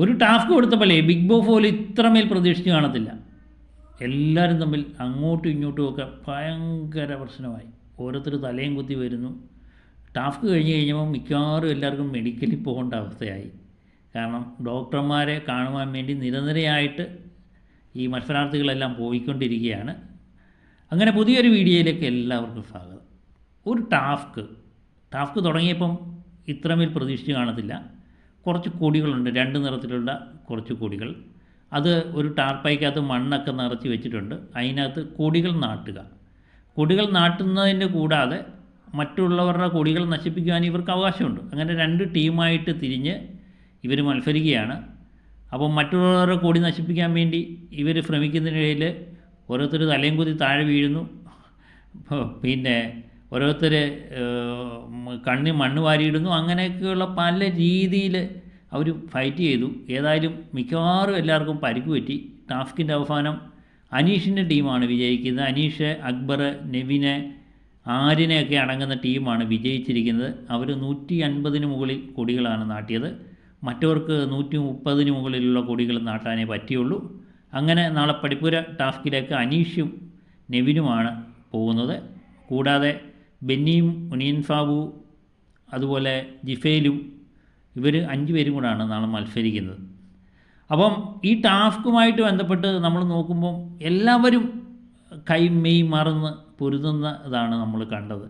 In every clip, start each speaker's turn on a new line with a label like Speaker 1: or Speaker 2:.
Speaker 1: ഒരു task കൊടുത്തപ്പോഴേ big boss പോലും ഇത്രമേൽ പ്രതീക്ഷിച്ച് കാണത്തില്ല. എല്ലാവരും തമ്മിൽ അങ്ങോട്ടും ഇങ്ങോട്ടും ഒക്കെ ഭയങ്കര പ്രശ്നമായി. ഓരോരുത്തർ തലയും കുത്തി വരുന്നു. ടാസ്ക് കഴിഞ്ഞ് കഴിഞ്ഞപ്പോൾ മിക്കവാറും എല്ലാവർക്കും മെഡിക്കലിൽ പോകേണ്ട അവസ്ഥയായി. കാരണം ഡോക്ടർമാരെ കാണുവാൻ വേണ്ടി നിരനിരയായിട്ട് ഈ മത്സരാർത്ഥികളെല്ലാം പോയിക്കൊണ്ടിരിക്കുകയാണ്. അങ്ങനെ പുതിയൊരു വീഡിയോയിലേക്ക് എല്ലാവർക്കും സ്വാഗതം. ഒരു ടാസ്ക് ടാസ്ക് തുടങ്ങിയപ്പം ഇത്രമേൽ പ്രതീക്ഷിച്ച് കാണത്തില്ല. കുറച്ച് കൊടികളുണ്ട്. രണ്ട് നിറത്തിലുള്ള കുറച്ച് കൊടികൾ. അത് ഒരു ടാർപ്പായിക്കകത്ത് മണ്ണൊക്കെ നിറച്ച് വെച്ചിട്ടുണ്ട്. അതിനകത്ത് കൊടികൾ നാട്ടുക. കൊടികൾ നാട്ടുന്നതിന്റെ കൂടാതെ മറ്റുള്ളവരുടെ കൊടികൾ നശിപ്പിക്കുവാൻ ഇവർക്ക് അവകാശമുണ്ട്. അങ്ങനെ രണ്ട് ടീമായിട്ട് തിരിഞ്ഞ് ഇവർ മത്സരിക്കുകയാണ്. അപ്പോൾ മറ്റുള്ളവരുടെ കൊടി നശിപ്പിക്കാൻ വേണ്ടി ഇവർ ശ്രമിക്കുന്നതിനിടയിൽ ഓരോരുത്തർ തലയും കുത്തി താഴെ വീഴുന്നു. പിന്നെ ഓരോരുത്തർ കണ്ണി മണ്ണ് വാരിയിടുന്നു. അങ്ങനെയൊക്കെയുള്ള പല രീതിയിൽ അവർ ഫൈറ്റ് ചെയ്തു. ഏതായാലും മിക്കവാറും എല്ലാവർക്കും പരിക്ക് പറ്റി. ടാസ്കിന്റെ അവസാനം അനീഷിന്റെ ടീമാണ് വിജയിക്കുന്നത്. അനീഷ് അക്ബർ നെവിനെ ആര്യനെയൊക്കെ അടങ്ങുന്ന ടീമാണ് വിജയിച്ചിരിക്കുന്നത്. അവർ നൂറ്റി അൻപതിന് മുകളിൽ കൊടികളാണ് നാട്ടിയത്. മറ്റവർക്ക് നൂറ്റി മുപ്പതിന് മുകളിലുള്ള കൊടികൾ നാട്ടാനേ പറ്റിയുള്ളൂ. അങ്ങനെ നാളെ പടിപ്പുര ടാസ്കിലേക്ക് അനീഷും നെവിനുമാണ് പോകുന്നത്. കൂടാതെ ബെന്നിയും ഉനിയൻ സാബു അതുപോലെ ജിഫേലും ഇവർ അഞ്ച് പേരും കൂടാണ് നാളെ മത്സരിക്കുന്നത്. അപ്പം ഈ ടാസ്കുമായിട്ട് ബന്ധപ്പെട്ട് നമ്മൾ നോക്കുമ്പം എല്ലാവരും കൈ മെയ് മറന്ന് പൊരുതുന്നതാണ് നമ്മൾ കണ്ടത്.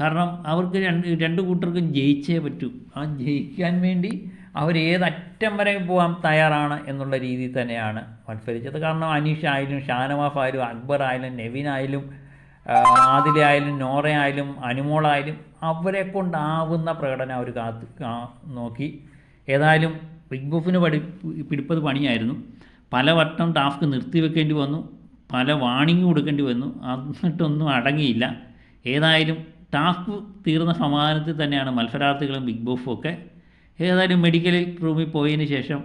Speaker 1: കാരണം അവർക്ക് രണ്ട് രണ്ട് കൂട്ടർക്കും ജയിച്ചേ പറ്റൂ. ആ ജയിക്കാൻ വേണ്ടി അവർ ഏതറ്റം വരെ പോകാൻ തയ്യാറാണ് എന്നുള്ള രീതിയിൽ തന്നെയാണ് മത്സരിച്ചത്. കാരണം അനീഷ് ആയാലും ഷാനവാഫ് ആയാലും അക്ബർ ആയാലും നെവിൻ ആയാലും ആദില നോറയായാലും അനുമോളായാലും അവരെ കൊണ്ടാവുന്ന പ്രകടനം അവർ കാത്ത് നോക്കി. ഏതായാലും ബിഗ് ബോഫിന് പഠി പിടിപ്പത് പണിയായിരുന്നു. പലവട്ടം ടാസ്ക് നിർത്തിവെക്കേണ്ടി വന്നു. പല വാണിംഗ് കൊടുക്കേണ്ടി വന്നു. എന്നിട്ടൊന്നും അടങ്ങിയില്ല. ഏതായാലും ടാസ്ക് തീർന്ന സമാധാനത്തിൽ തന്നെയാണ് മത്സരാർത്ഥികളും ബിഗ് ബോഫും ഒക്കെ. ഏതായാലും മെഡിക്കൽ റൂമിൽ പോയതിന് ശേഷം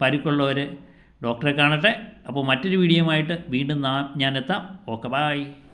Speaker 1: പരുക്കുള്ളവർ ഡോക്ടറെ കാണട്ടെ. അപ്പോൾ മറ്റൊരു വീഡിയോ ആയിട്ട് വീണ്ടും ഞാൻ എത്താം ഓക്കെ ബായ്